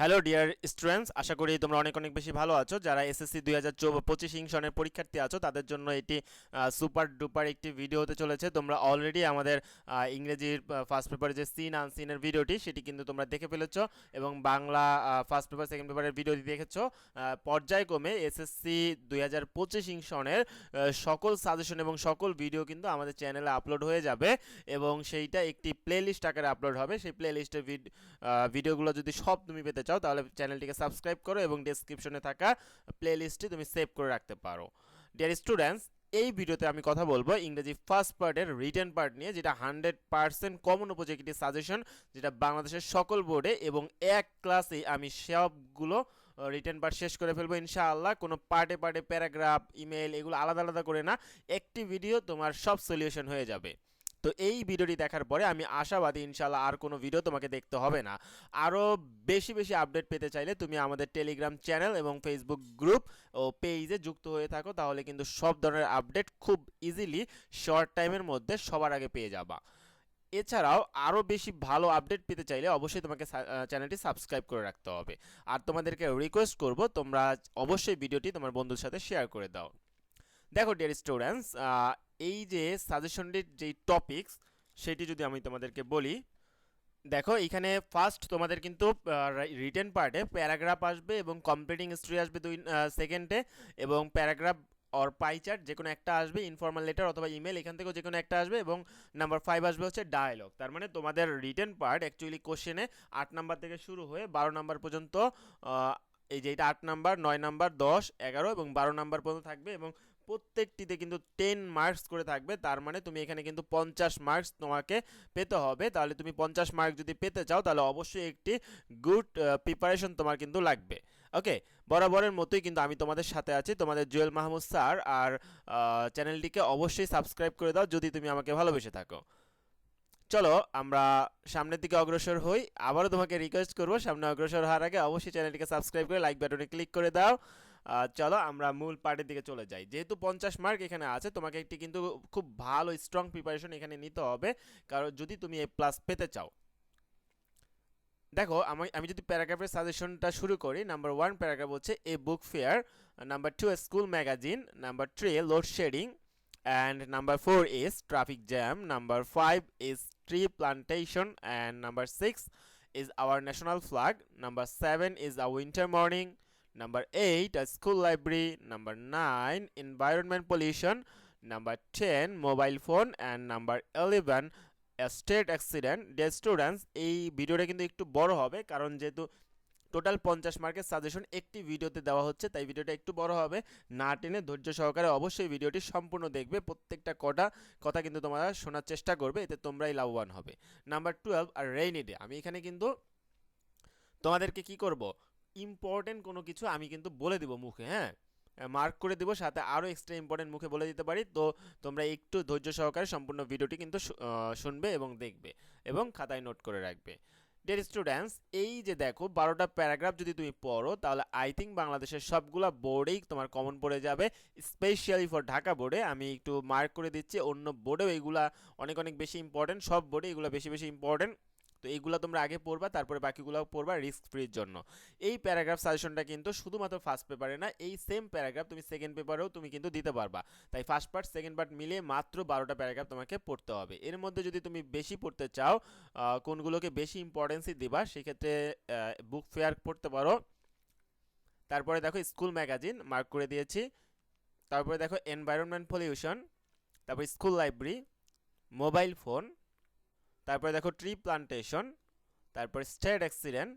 Hello dear students আশা করি তোমরা অনেক অনেক বেশি ভালো আছো। যারা এসএসসি দুই হাজার পঁচিশ সনের পরীক্ষার্থী আছো, তাদের জন্য এটি সুপার ডুপার একটি ভিডিও হতে চলেছে। তোমরা অলরেডি আমাদের ইংরেজির ফার্স্ট পেপারে যে সিন আনসিনের ভিডিওটি সেটি কিন্তু তোমরা দেখে ফেলেছো এবং বাংলা ফার্স্ট পেপার সেকেন্ড পেপারের ভিডিওটি দেখেছ। পর্যায়ক্রমে এসএসসি দুই হাজার পঁচিশ সনের সকল সাজেশন এবং সকল ভিডিও কিন্তু আমাদের চ্যানেলে আপলোড হয়ে যাবে এবং সেইটা একটি প্লেলিস্ট আকারে আপলোড হবে। সেই প্লেলিস্টের ভিডিওগুলো যদি সব তুমি পেতে চাও, তাহলে চ্যানেলটিকে সাবস্ক্রাইব করো এবং ডেসক্রিপশনে থাকা প্লেলিস্টটি তুমি সেভ করে রাখতে পারো। ডিয়ার স্টুডেন্টস এই ভিডিওতে আমি কথা বলব ইংরেজি ফার্স্ট পার্টের রিটেন পার্ট নিয়ে, যেটা হান্ড্রেড পার্সেন্ট কমন উপযোগী সাজেশন যেটা বাংলাদেশের সকল বোর্ডে এবং এক ক্লাসেই আমি সবগুলো রিটেন পার্ট শেষ করে ফেলব ইনশাআল্লাহ। কোনো পার্টে পার্টে প্যারাগ্রাফ ইমেল এগুলো আলাদা আলাদা করে না। একটি ভিডিও তোমার সব সলিউশন হয়ে যাবে। তো এই ভিডিওটি দেখার পরে আমি আশাবাদী ইনশাল্লাহ আর কোনো ভিডিও তোমাকে দেখতে হবে না। আরও বেশি বেশি আপডেট পেতে চাইলে তুমি আমাদের টেলিগ্রাম চ্যানেল এবং ফেসবুক গ্রুপ ও পেজে যুক্ত হয়ে থাকো, তাহলে কিন্তু সব ধরনের আপডেট খুব ইজিলি শর্ট টাইমের মধ্যে সবার আগে পেয়ে যাবা। এছাড়াও আরও বেশি ভালো আপডেট পেতে চাইলে অবশ্যই তোমাকে চ্যানেলটি সাবস্ক্রাইব করে রাখতে হবে। আর তোমাদেরকে রিকোয়েস্ট করব, তোমরা অবশ্যই ভিডিওটি তোমার বন্ধুর সাথে শেয়ার করে দাও। দেখো ডিয়ার স্টুডেন্টস এই যে সাজেশনটির যেই টপিকস সেটি যদি আমি তোমাদেরকে বলি, দেখো এখানে ফার্স্ট তোমাদের কিন্তু রিটেন পার্টে প্যারাগ্রাফ আসবে এবং কমপ্লিটিং হিস্ট্রি আসবে দুই সেকেন্ডে এবং প্যারাগ্রাফ অর পাই চার্ট যে কোনো একটা আসবে ইনফর্মাল লেটার অথবা ইমেল এখান থেকেও যে কোনো একটা আসবে এবং নাম্বার ফাইভ আসবে হচ্ছে ডায়ালগ তার মানে তোমাদের রিটেন পার্ট অ্যাকচুয়ালি কোশ্চেনে আট নাম্বার থেকে শুরু হয়ে বারো নাম্বার পর্যন্ত এই যে এটা আট নাম্বার নয় নাম্বার দশ, এগারো এবং বারো নাম্বার পর্যন্ত থাকবে এবং প্রত্যেকটিতে কিন্তু টেন মার্কস করে থাকবে। তার মানে তুমি এখানে কিন্তু পঞ্চাশ মার্কস তোমাকে পেতে হবে। তাহলে তুমি পঞ্চাশ মার্ক যদি পেতে চাও, তাহলে অবশ্যই একটি গুড প্রিপারেশন তোমার কিন্তু লাগবে। ওকে বরাবরের মতোই কিন্তু আমি তোমাদের সাথে আছি। তোমাদের জুয়েল মাহমুদ স্যার আর চ্যানেলটিকে অবশ্যই সাবস্ক্রাইব করে দাও যদি তুমি আমাকে ভালোবেসে থাকো। চলো, আমরা সামনের দিকে অগ্রসর হই। আবারও তোমাকে রিকোয়েস্ট করব, সামনে অগ্রসর হওয়ার আগে অবশ্যই চ্যানেলটিকে সাবস্ক্রাইব করে লাইক বাটনে ক্লিক করে দাও। চলো আমরা মূল পার্টের দিকে চলে যাই। যেহেতু পঞ্চাশ মার্ক এখানে আছে, তোমাকে একটি কিন্তু খুব ভালো স্ট্রং প্রিপারেশন এখানে নিতে হবে। কারণ যদি তুমি এ প্লাস পেতে চাও। দেখো, আমি আমি যদি প্যারাগ্রাফের সাজেশনটা শুরু করি নাম্বার ওয়ান প্যারাগ্রাফ হচ্ছে a book fair number two school magazine number three loadshedding and number 4 is traffic jam, number 5 is tree plantation, and number 6 is our national flag, number 7 is a winter morning number 8 a school library. Number 9 environment pollution. Number 10 mobile phone. And number 11 a state accident. Dear students, এই ভিডিওটা কিন্তু একটু বড় হবে, কারণ যেহেতু total পঞ্চাশ মার্কের সাজেশন একটি ভিডিওতে দেওয়া হচ্ছে, তাই ভিডিওটা একটু বড় হবে। না টেনে ধৈর্য সহকারে অবশ্যই ভিডিওটি সম্পূর্ণ দেখবে। প্রত্যেকটা কটা কথা কিন্তু তোমরা শোনার চেষ্টা করবে, এতে তোমরাই লাভবান হবে। নাম্বার টুয়েলভ আর রেইনি ডে আমি এখানে কিন্তু তোমাদেরকে কি করব? ইম্পর্টেন্ট কোনো কিছু আমি কিন্তু বলে দিব মুখে হ্যাঁ? মার্ক করে দিব, সাথে আরও এক্সট্রা ইম্পর্টেন্ট মুখে বলে দিতে পারি। তো তোমরা একটু ধৈর্য সহকারে সম্পূর্ণ ভিডিওটি কিন্তু শুনবে এবং দেখবে এবং খাতায় নোট করে রাখবে। ডিয়ার স্টুডেন্টস এই যে দেখো, বারোটা প্যারাগ্রাফ যদি তুমি পড়ো, তাহলে আই থিঙ্ক বাংলাদেশের সবগুলা বোর্ডেই তোমার কমন পড়ে যাবে। স্পেশালি ফর ঢাকা বোর্ডে আমি একটু মার্ক করে দিচ্ছি, অন্য বোর্ডেও এইগুলা অনেক অনেক বেশি ইম্পর্টেন্ট সব বোর্ডে এগুলো বেশি বেশি ইম্পর্টেন্ট তো এইগুলো তোমরা আগে পড়বা, তারপরে বাকিগুলো পড়বা রিস্ক ফ্রির জন্য। এই প্যারাগ্রাফ সাজেশনটা কিন্তু শুধুমাত্র ফার্স্ট পেপারে না, এই সেম প্যারাগ্রাফ তুমি সেকেন্ড পেপারেও তুমি কিন্তু দিতে পারবা। তাই ফার্স্ট পার্ট সেকেন্ড পার্ট মিলিয়ে মাত্র বারোটা প্যারাগ্রাফ তোমাকে পড়তে হবে। এর মধ্যে যদি তুমি বেশি পড়তে চাও কোনগুলোকে বেশি ইম্পর্টেন্সই দিবা, সেক্ষেত্রে বুক ফেয়ার পড়তে পারো। তারপরে দেখো স্কুল ম্যাগাজিন মার্ক করে দিয়েছি। তারপরে দেখো এনভায়রনমেন্ট পলিউশন তারপর স্কুল লাইব্রেরি মোবাইল ফোন তারপরে দেখো ট্রি প্লান্টেশন তারপর স্টেট অ্যাক্সিডেন্ট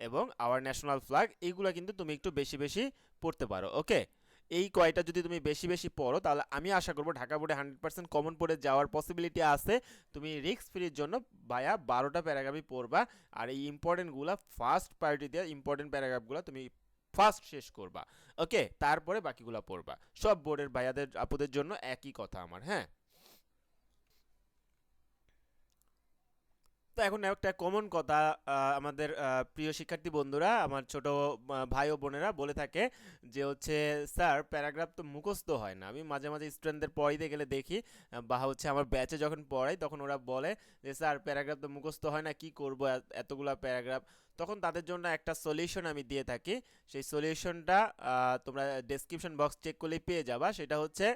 এবং আওয়ার ন্যাশনাল ফ্ল্যাগ এইগুলো কিন্তু তুমি একটু বেশি বেশি পড়তে পারো ওকে এই কয়টা যদি তুমি বেশি বেশি পড়ো, তাহলে আমি আশা করব ঢাকা বোর্ডে হান্ড্রেড পার্সেন্ট কমন পড়ে যাওয়ার পসিবিলিটি আছে। তুমি রিস্ক ফ্রির জন্য ভায়া বারোটা প্যারাগ্রাফই পড়বা আর এই ইম্পর্টেন্টগুলো ফার্স্ট প্রায়োরিটি দিয়ে ইম্পর্টেন্ট প্যারাগ্রাফগুলো তুমি ফার্স্ট শেষ করবা ওকে তারপরে বাকিগুলো পড়বা। সব বোর্ডের ভাইয়াদের, আপুদের জন্য একই কথা আমার হ্যাঁ? তো এখন একটা কমন কথা আমাদের প্রিয় শিক্ষার্থী বন্ধুরা, আমার ছোট ভাই ও বোনেরা বলে থাকে যে হচ্ছে, স্যার, প্যারাগ্রাফ তো মুখস্থ হয় না। আমি মাঝে মাঝে স্টুডেন্টদের পড়াইতে গেলে দেখি, বা হচ্ছে আমার ব্যাচে যখন পড়াই, তখন ওরা বলে যে, স্যার, প্যারাগ্রাফ তো মুখস্থ হয় না, কি করব এতগুলা প্যারাগ্রাফ? তখন তাদের জন্য একটা সলিউশন আমি দিয়ে থাকি। সেই সলিউশনটা তোমরা ডেসক্রিপশন বক্স চেক করলেই পেয়ে যাবা। সেটা হচ্ছে,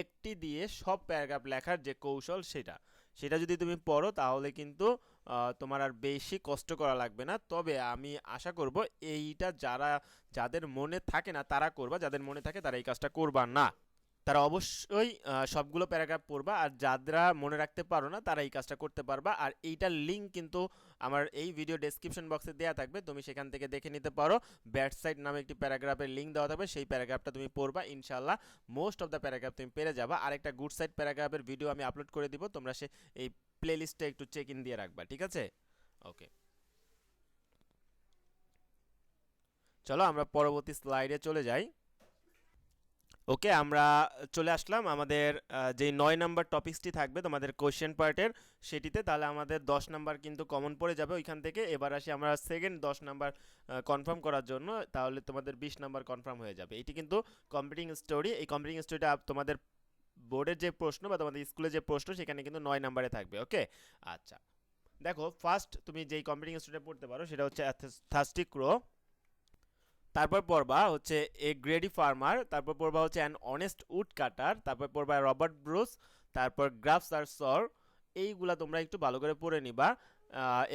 একটি দিয়ে সব প্যারাগ্রাফ লেখার যে কৌশল সেটা। সেটা যদি তুমি পড়ো, তাহলে কিন্তু তোমার আর বেশি কষ্ট করা লাগবে না। তবে আমি আশা করব, এইটা যারা, যাদের মনে থাকে না, তারা করবা, যাদের মনে থাকে তারা এই কাজটা করবা না। তারা অবশ্যই সবগুলো প্যারাগ্রাফ পড়বা আর যারা মনে রাখতে পারো না, তারা এই কাজটা করতে পারবা। আর এইটার লিঙ্ক কিন্তু আমার এই ভিডিও ডেসক্রিপশন বক্সে দেওয়া থাকবে। তুমি সেখান থেকে দেখে নিতে পারো। ব্যাট সাইড নামে একটি প্যারাগ্রাফের লিঙ্ক দেওয়া থাকবে। সেই প্যারাগ্রাফটা তুমি পড়বা। ইনশাল্লাহ মোস্ট অফ দ্য প্যারাগ্রাফ তুমি পেরে যাবা। আর একটা গুড সাইড প্যারাগ্রাফের ভিডিও আমি আপলোড করে দিব। তোমরা সে, এই প্লেলিস্টে একটু চেক ইন দিয়ে রাখবা। ঠিক আছে? ওকে চলো আমরা পরবর্তী স্লাইডে চলে যাই। ওকে, আমরা চলে আসলাম আমাদের যেই নয় নাম্বার টপিকসটি থাকবে তোমাদের কোশ্চেন পার্টের সেটিতে তাহলে আমাদের দশ নাম্বার কিন্তু কমন পড়ে যাবে ওইখান থেকে। এবার আসি আমরা সেকেন্ড দশ নাম্বার কনফার্ম করার জন্য, তাহলে তোমাদের বিশ নাম্বার কনফার্ম হয়ে যাবে। এটি কিন্তু কম্পিটিং স্টোরি এই কম্পিটিং স্টোরিটা তোমাদের বোর্ডের যে প্রশ্ন বা তোমাদের স্কুলে যে প্রশ্ন, সেখানে কিন্তু নয় নাম্বারে থাকবে, ওকে? আচ্ছা দেখো ফার্স্ট তুমি যেই কম্পিটিং স্টোরিটা পড়তে পারো, সেটা হচ্ছে থাস্টিক ক্রো তারপর পড়বা হচ্ছে এ গ্রেডি ফার্মার তারপর পড়বা হচ্ছে অ্যান অনেস্ট উড কাটার তারপর পড়বা রবার্ট ব্রুস, তারপর গ্রাফস আর সর, এইগুলা তোমরা একটু ভালো করে পড়ে নিবা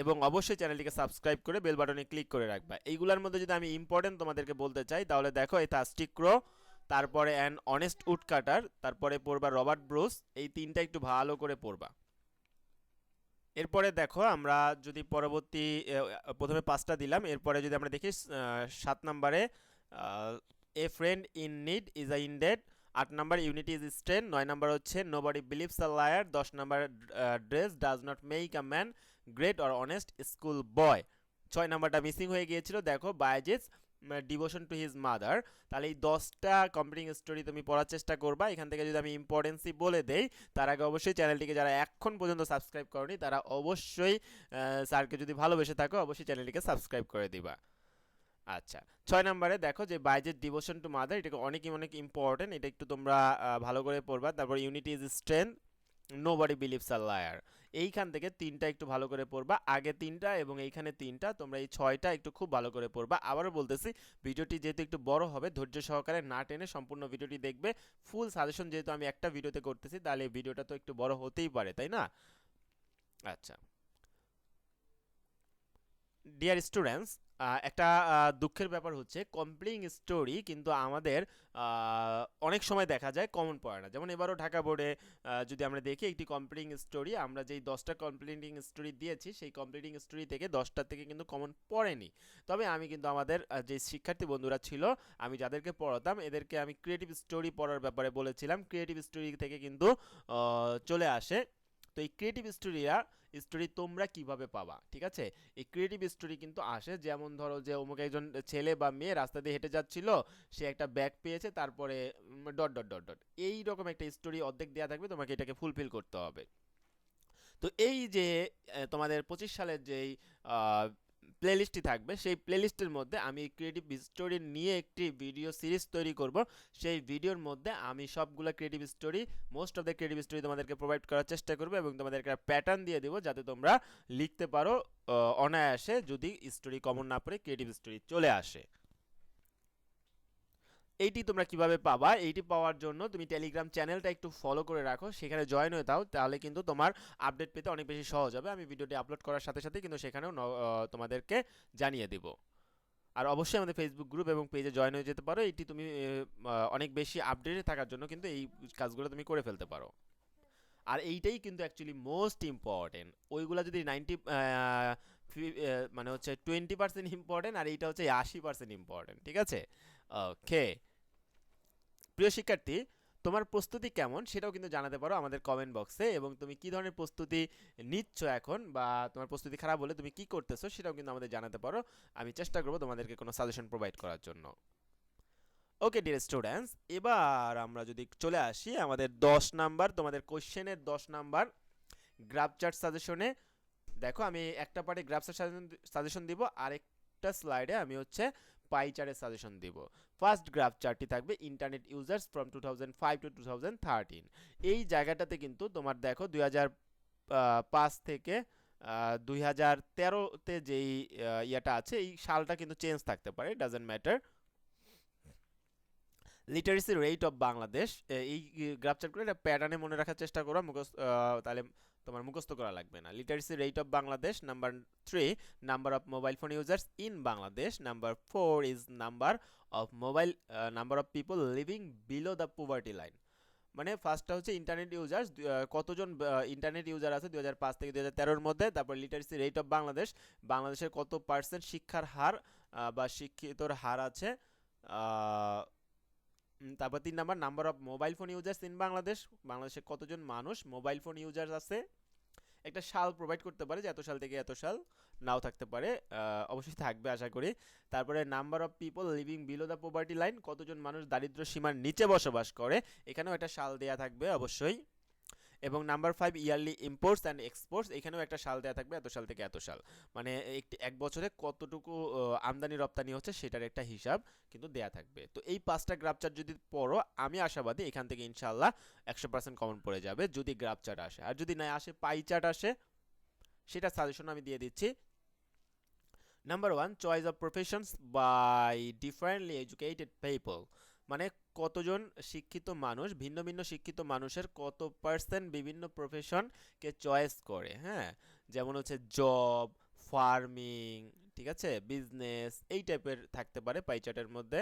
এবং অবশ্যই চ্যানেলটিকে সাবস্ক্রাইব করে বেল বাটনে ক্লিক করে রাখবা। এইগুলোর মধ্যে যদি আমি ইম্পর্টেন্ট তোমাদেরকে বলতে চাই, তাহলে দেখো এই থাস্টিক ক্রো, তারপরে অ্যান অনেস্ট উড কাটার তারপরে পড়বা রবার্ট ব্রুস, এই তিনটা একটু ভালো করে পড়বা। এরপরে দেখো আমরা যদি পরবর্তী প্রথমে পাঁচটা দিলাম। এরপরে যদি আমরা দেখি সাত নম্বরে a friend in need is a indeed আট নাম্বার ইউনিটি ইজ স্ট্রেন নয় নাম্বার হচ্ছে nobody believes a liar দশ number dress does not make a man great or honest school boy ছয় নাম্বারটা মিসিং হয়ে গিয়েছিল, দেখো Bayazid's devotion to his mother তাহলে এই দশটা কম্পিটিং স্টোরি তুমি পড়ার চেষ্টা করবা। এখান থেকে যদি আমি ইম্পর্টেন্সই বলে দেই, তার আগে অবশ্যই চ্যানেলটিকে যারা এখন পর্যন্ত সাবস্ক্রাইব করনি, তারা অবশ্যই স্যারকে যদি ভালোবেসে থাকো, অবশ্যই চ্যানেলটিকে সাবস্ক্রাইব করে দিবা। আচ্ছা ছয় নম্বরে দেখো যে বাইজের ডিভোশন টু মাদার এটাকে অনেক অনেক ইম্পর্টেন্ট এটা একটু তোমরা ভালো করে পড়বা। তারপর unity is strength nobody believes R liar এইখান থেকে তিনটা একটু ভালো করে পড়বা, আগে তিনটা এবং এইখানে তিনটা, তোমরা এই ছয়টা একটু খুব ভালো করে পড়বা। আবারও বলতেছি, ভিডিওটি যেহেতু একটু বড় হবে, ধৈর্য সহকারে না টেনে সম্পূর্ণ ভিডিওটি দেখবে। ফুল সাজেশন যেহেতু আমি একটা ভিডিওতে করতেছি, তাহলে এই ভিডিওটা তো একটু বড় হতেই পারে, তাই না? আচ্ছা। ডিয়ার স্টুডেন্টস একটা দুঃখের ব্যাপার হচ্ছে কমপ্লিং স্টোরি কিন্তু আমাদের অনেক সময় দেখা যায় কমন পড়ে না। যেমন এবারও ঢাকা বোর্ডে যদি আমরা দেখি একটি কমপ্লিটিং স্টোরি আমরা যেই দশটা কমপ্লিটিং স্টোরি দিয়েছি, সেই কমপ্লিটিং স্টোরি থেকে দশটা থেকে কিন্তু কমন পড়েনি। তবে আমি কিন্তু আমাদের যে শিক্ষার্থী বন্ধুরা ছিল, আমি যাদেরকে পড়াতাম, এদেরকে আমি ক্রিয়েটিভ স্টোরি পড়ার ব্যাপারে বলেছিলাম। ক্রিয়েটিভ স্টোরি থেকে কিন্তু চলে আসে তো এই ক্রিয়েটিভ স্টোরিরা স্টোরি তোমরা কীভাবে পাবা, ঠিক আছে? এই ক্রিয়েটিভ স্টোরি কিন্তু আসে, যেমন ধরো যে অমুক একজন ছেলে বা মেয়ে রাস্তা দিয়ে হেঁটে যাচ্ছিল, সে একটা ব্যাগ পেয়েছে, তারপরে ডট ডট ডট ডট এই রকম একটা স্টোরি অর্ধেক দেওয়া থাকবে, তোমাকে এটাকে ফুলফিল করতে হবে। তো এই যে তোমাদের পঁচিশ সালের যেই প্লেলিস্টটি থাকবে। সেই প্লেলিস্টের মধ্যে আমি ক্রিয়েটিভ স্টোরি নিয়ে একটি ভিডিও সিরিজ তৈরি করব। সেই ভিডিওর মধ্যে আমি সবগুলো creative story most of the creative story তোমাদেরকে প্রোভাইড করার চেষ্টা করব এবং তোমাদেরকে প্যাটার্ন দিয়ে দেবো যাতে তোমরা লিখতে পারো অনায়াসে যদি স্টোরি কমন না পড়ে ক্রিয়েটিভ স্টোরি চলে আসে। এইটি তোমরা কীভাবে পাবা? এইটি পাওয়ার জন্য তুমি টেলিগ্রাম চ্যানেলটা একটু ফলো করে রাখো। সেখানে জয়েন হয়ে দাও, তাহলে কিন্তু তোমার আপডেট পেতে অনেক বেশি সহজ হবে। আমি ভিডিওটি আপলোড করার সাথে সাথে কিন্তু সেখানেও তোমাদেরকে জানিয়ে দেব। আর অবশ্যই আমাদের ফেসবুক গ্রুপ এবং পেজে জয়েন হয়ে যেতে পারো। এটি তুমি অনেক বেশি আপডেটে থাকার জন্য কিন্তু এই কাজগুলো তুমি করে ফেলতে পারো। আর এইটাই কিন্তু অ্যাকচুয়ালি মোস্ট ইম্পর্টেন্ট ওইগুলা যদি নাইনটি মানে হচ্ছে টোয়েন্টি পার্সেন্ট ইম্পর্টেন্ট আর এইটা হচ্ছে আশি পার্সেন্ট ইম্পর্টেন্ট ঠিক আছে? ওকে প্রিয় শিক্ষার্থী, তোমার প্রস্তুতি কেমন সেটাও কিন্তু জানাতে পারো আমাদের কমেন্ট বক্সে এবং তুমি কি ধরনের প্রস্তুতি নিচ্ছ এখন বা তোমার প্রস্তুতি খারাপ হলে তুমি কি করতেছো সেটাও কিন্তু আমাদের জানাতে পারো। আমি চেষ্টা করব তোমাদেরকে কোনো সাজেশন প্রোভাইড করার জন্য। ওকে ডিয়ার স্টুডেন্টস এবার আমরা যদি চলে আসি আমাদের দশ নাম্বার, তোমাদের কোশ্চেনের দশ নাম্বার গ্রাফ চার্ট সাজেশনে দেখো, আমি একটা পার্টে গ্রাফসের সাজেশন দিব, আরেকটা স্লাইডে আমি হচ্ছে পাই চার্টের সাজেশন দিব। ফার্স্ট গ্রাফ চার্টটি থাকবে internet users from two thousand five to two thousand thirteen এই জায়গাটাতে কিন্তু তোমার দেখো দুই হাজার পাঁচ থেকে দুই হাজার তেরোতে যেই ইয়েটা আছে, এই সালটা কিন্তু চেঞ্জ থাকতে পারে doesn't matter literacy rate of Bangladesh এই গ্রাফ চার্টগুলো এটা প্যাটার্নে মনে রাখার চেষ্টা করো, মুখস্থ তাহলে তোমার মুখস্থ করা লাগবে না। Literacy rate of Bangladesh number three number of mobile phone users in Bangladesh number four is number of mobile number of people living below the poverty line মানে ফার্স্টটা হচ্ছে ইন্টারনেট ইউজার্স কতজন ইন্টারনেট ইউজার আছে দুই হাজার পাঁচ থেকে দুই হাজার মধ্যে, তারপর লিটারেসি রেট অফ বাংলাদেশ বাংলাদেশের কত পার্সেন্ট শিক্ষার হার বা শিক্ষিতর হার আছে তারপর তিন number number of mobile phone users in Bangladesh বাংলাদেশে কতজন মানুষ মোবাইল ফোন ইউজার্স আছে? একটা সাল প্রোভাইড করতে পারে যে এত সাল থেকে এত সাল নাও থাকতে পারে। অবশ্যই থাকবে, আশা করি। তারপরে number of people living below the poverty line কতজন মানুষ দারিদ্র সীমার নিচে বসবাস করে? এখানেও একটা সাল দেয়া থাকবে, অবশ্যই। এবং number five yearly imports and exports এখানেও একটা সাল দেওয়া থাকবে, এত সাল থেকে এত সাল। মানে একটি, এক বছরে কতটুকু আমদানি রপ্তানি হচ্ছে সেটার একটা হিসাব কিন্তু দেয়া থাকবে। তো এই পাঁচটা গ্রাফ চার্ট যদি পড়ো, আমি আশাবাদী এখান থেকে ইনশাল্লাহ একশো পার্সেন্ট কমন পড়ে যাবে যদি গ্রাফ চার্ট আসে। আর যদি না আসে পাই চার্ট আসে, সেটা সাজেশন আমি দিয়ে দিচ্ছি। Number one choice of professions by differently educated people মানে কতজন শিক্ষিত মানুষ, ভিন্ন ভিন্ন শিক্ষিত মানুষের কত পার্সেন্ট বিভিন্ন প্রফেশনকে চয়েস করে হ্যাঁ? যেমন হচ্ছে জব ফার্মিং ঠিক আছে? বিজনেস এই টাইপের থাকতে পারে পাইচার্টের মধ্যে।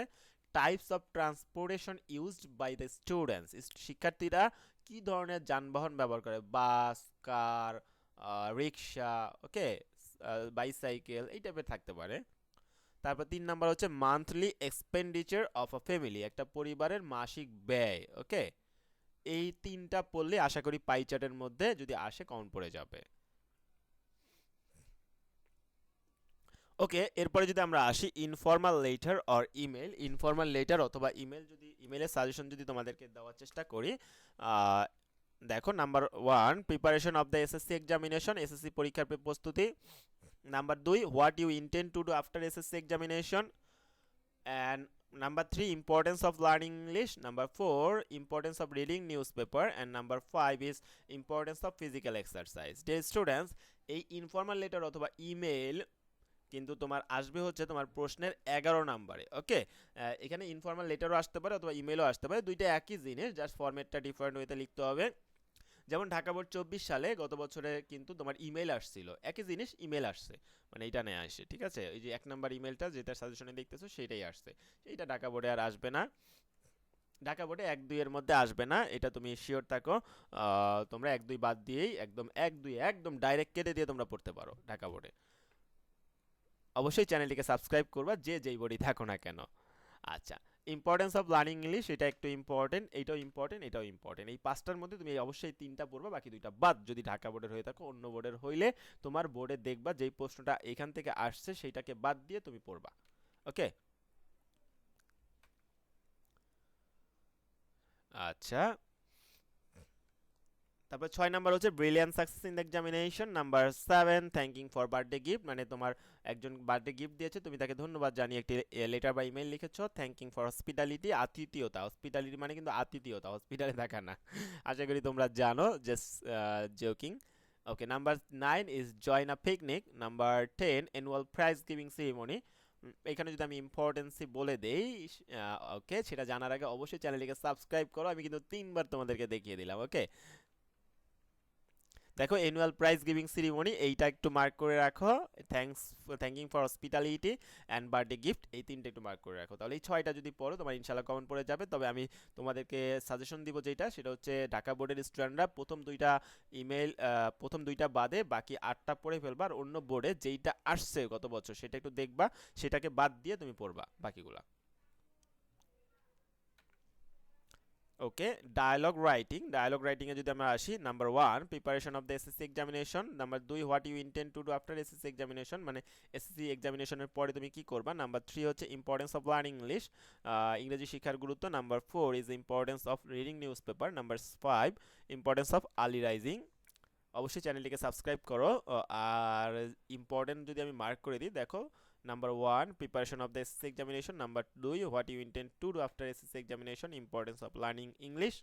Types of transportation used by the students শিক্ষার্থীরা কি ধরনের যানবাহন ব্যবহার করে? বাস কার রিক্সা ওকে বাইসাইকেল এই টাইপের থাকতে পারে। তারপর তিন নাম্বার হচ্ছে monthly expenditure of a family একটা পরিবারের মাসিক ব্যয় ওকে এই তিনটা পড়লে আশা করি পাই চার্টের মধ্যে যদি আসে কমন পড়ে যাবে। ওকে এরপরে যদি আমরা আসি informal letter or email informal letter অথবা ইমেল যদি ইমেলের সাজেশন যদি তোমাদেরকে দেওয়ার চেষ্টা করি দেখো number one preparation of the SSC examination SSC পরীক্ষার প্রে- প্রস্তুতি। নাম্বার দুই what you intend to do after SSC examination and number three importance of learning English number four importance of reading newspaper and number five is importance of physical exercise day students এই informal letter অথবা email কিন্তু তোমার আসবে হচ্ছে তোমার প্রশ্নের এগারো নাম্বারে ওকে এখানে ইনফর্মাল লেটারও আসতে পারে অথবা ইমেলও আসতে পারে। দুইটা একই জিনিস জাস্ট ফর্মেটটা ডিফারেন্ট ওয়েতে লিখতে হবে। যেমন ঢাকা বোর্ড চব্বিশ সালে গত বছরে কিন্তু তোমার ইমেল আসছিল। একই জিনিস ইমেল আসছে। মানে এইটা নেই আসে ঠিক আছে? এই যে এক নাম্বার ইমেলটা যেটা সাজেশনে দেখতেছো সেটাই আসছে। এইটা ঢাকা বোর্ডে আর আসবে না। ঢাকা বোর্ডে এক দুইয়ের মধ্যে আসবে না। এটা তুমি শিওর থাকো। তোমরা এক দুই বাদ দিয়েই একদম এক দুই একদম ডাইরেক্ট কেটে দিয়ে তোমরা পড়তে পারো ঢাকা বোর্ডে। অবশ্যই চ্যানেলটিকে সাবস্ক্রাইব করবা যে যেই বোর্ডই থাকো না কেন। আচ্ছা ইম্পর্টেন্স অফ লার্নিং ইংলিশ এটা একটু ইম্পর্টেন্ট এটাও ইম্পর্টেন্ট এটাও ইম্পর্টেন্ট এই পাঁচটার মধ্যে তুমি অবশ্যই তিনটা পড়বা, বাকি দুইটা বাদ। যদি ঢাকা বোর্ডের হয়ে থাকো, অন্য বোর্ডের হইলে তোমার বোর্ডে দেখবা যেই প্রশ্নটা এখান থেকে আসছে, সেইটাকে বাদ দিয়ে তুমি পড়বা। ওকে আচ্ছা। তারপর ছয় নাম্বার হচ্ছে brilliant success in examination number seven thanking for birthday gift মানে তোমার একজন বার্থডে গিফট দিয়েছে, তুমি তাকে ধন্যবাদ জানিয়ে একটি লেটার বা ইমেল লিখেছো থ্যাঙ্কিং ফর হসপিটালিটি আতিথিয়তা হসপিটালিটি মানে কিন্তু আতিথিয়তা হসপিটালে থাকা না। আশা করি তোমরা জানো just joking okay number nine is join a picnic number ten annual prize giving ceremony এখানে যদি আমি ইম্পর্টেন্সি বলে দেই ওকে সেটা জানার আগে অবশ্যই চ্যানেলটিকে সাবস্ক্রাইব করো, আমি কিন্তু তিনবার তোমাদেরকে দেখিয়ে দিলাম ওকে দেখো অ্যানুয়াল প্রাইজ গিভিং সিরিমনি এইটা একটু মার্ক করে রাখো। Thanks thanking for hospitality and birthday gift এই তিনটা একটু মার্ক করে রাখো। তাহলে এই ছয়টা যদি পড়ো, তোমার ইনশাল্লাহ কমন পড়ে যাবে। তবে আমি তোমাদেরকে সাজেশন দিব যেটা, সেটা হচ্ছে ঢাকা বোর্ডের স্টুডেন্টরা প্রথম দুইটা ইমেল প্রথম দুইটা বাদে বাকি আটটা পড়ে ফেলবা। আর অন্য বোর্ডে যেইটা আসছে গত বছর, সেটা একটু দেখবা, সেটাকে বাদ দিয়ে তুমি পড়বা বাকিগুলা। ওকে ডায়ালগ রাইটিং ডায়ালগ রাইটিংয়ে যদি আমরা আসি number one preparation of the SSC examination number দুই what you intend to do after SSC examination মানে এসএসসি এক্সামিনেশনের পরে তুমি কি করবা? নাম্বার থ্রি হচ্ছে ইম্পর্টেন্স অফ লার্নিং ইংলিশ ইংরেজি শিক্ষার গুরুত্ব. Number four is importance of reading newspaper number five importance of early rising অবশ্যই চ্যানেলটিকে সাবস্ক্রাইব করো। আর ইম্পর্টেন্ট যদি আমি মার্ক করে দিই, দেখো number one preparation of the SSC examination number দুই what you intend to do after SSC examination importance of learning English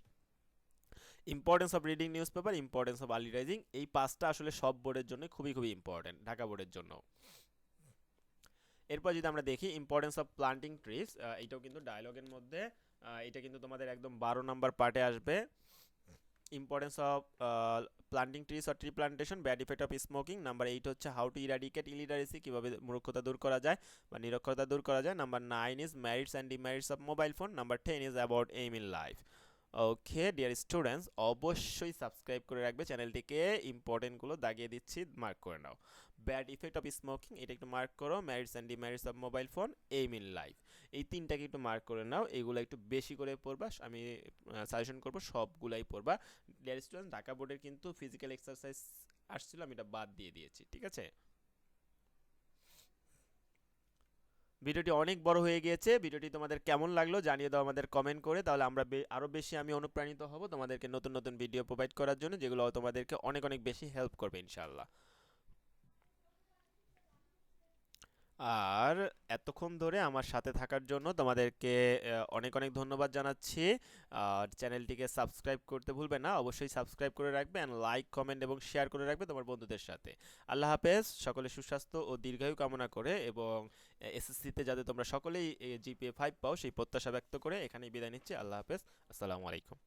importance of reading newspaper importance of early এই পাঁচটা আসলে সব বোর্ডের জন্য খুবই খুবই ইম্পর্টেন্ট ঢাকা বোর্ডের জন্য। এরপর যদি আমরা দেখি ইম্পর্টেন্স অফ প্লান্টিং ট্রিজ এইটাও কিন্তু ডায়লগের মধ্যে এটা কিন্তু তোমাদের একদম বারো নাম্বার পার্টে আসবে। Importance of planting trees or tree plantation bad effect of smoking number eight হচ্ছে হাউ টু ইরাডিকেট ইলিটারেসি কীভাবে মূর্খতা দূর করা যায় বা নিরক্ষরতা দূর করা যায়. Number nine is merits and demerits of mobile phone number ten is about aim in life okay dear students অবশ্যই সাবস্ক্রাইব করে রাখবে। চ্যানেলটিকে ইম্পর্টেন্টগুলো দাগিয়ে দিচ্ছি মার্ক করে নাও। ব্যাড ইফেক্ট অফ স্মোকিং এটা একটু মার্ক করো। Merits and demerits of mobile phone aim in life এই তিনটাকে একটু মার্ক করে নাও। এগুলো একটু বেশি করে পড়বা। আমি সাজেশন করব, সবগুলাই পড়বা। ডিয়ার স্টুডেন্ট ঢাকা বোর্ডের কিন্তু ফিজিক্যাল এক্সারসাইজ আসছিল, আমি এটা বাদ দিয়ে দিয়েছি, ঠিক আছে? ভিডিওটি অনেক বড় হয়ে গিয়েছে। ভিডিওটি তোমাদের কেমন লাগল জানিয়ে দাও আমাদের কমেন্ট করে। তাহলে আমরা বে- আরও বেশি আমি অনুপ্রাণিত হব তোমাদেরকে নতুন নতুন ভিডিও প্রোভাইড করার জন্য, যেগুলো তোমাদেরকে অনেক অনেক বেশি হেল্প করবে ইনশাল্লাহ আর এতক্ষণ ধরে আমার সাথে থাকার জন্য তোমাদেরকে অনেক অনেক ধন্যবাদ জানাচ্ছি। আর চ্যানেলটিকে সাবস্ক্রাইব করতে ভুলবে না, অবশ্যই সাবস্ক্রাইব করে রাখবে অ্যান্ড লাইক কমেন্ট এবং শেয়ার করে রাখবে তোমার বন্ধুদের সাথে। আল্লাহ হাফেজ, সকলে সুস্বাস্থ্য ও দীর্ঘায়ু কামনা করে এবং এসএসসিতে যাতে তোমরা সকলেই জিপিএ ফাইভ পাও, সেই প্রত্যাশা ব্যক্ত করে এখানেই বিদায় নিচ্ছি। আল্লাহ হাফেজ, আসসালামু আলাইকুম।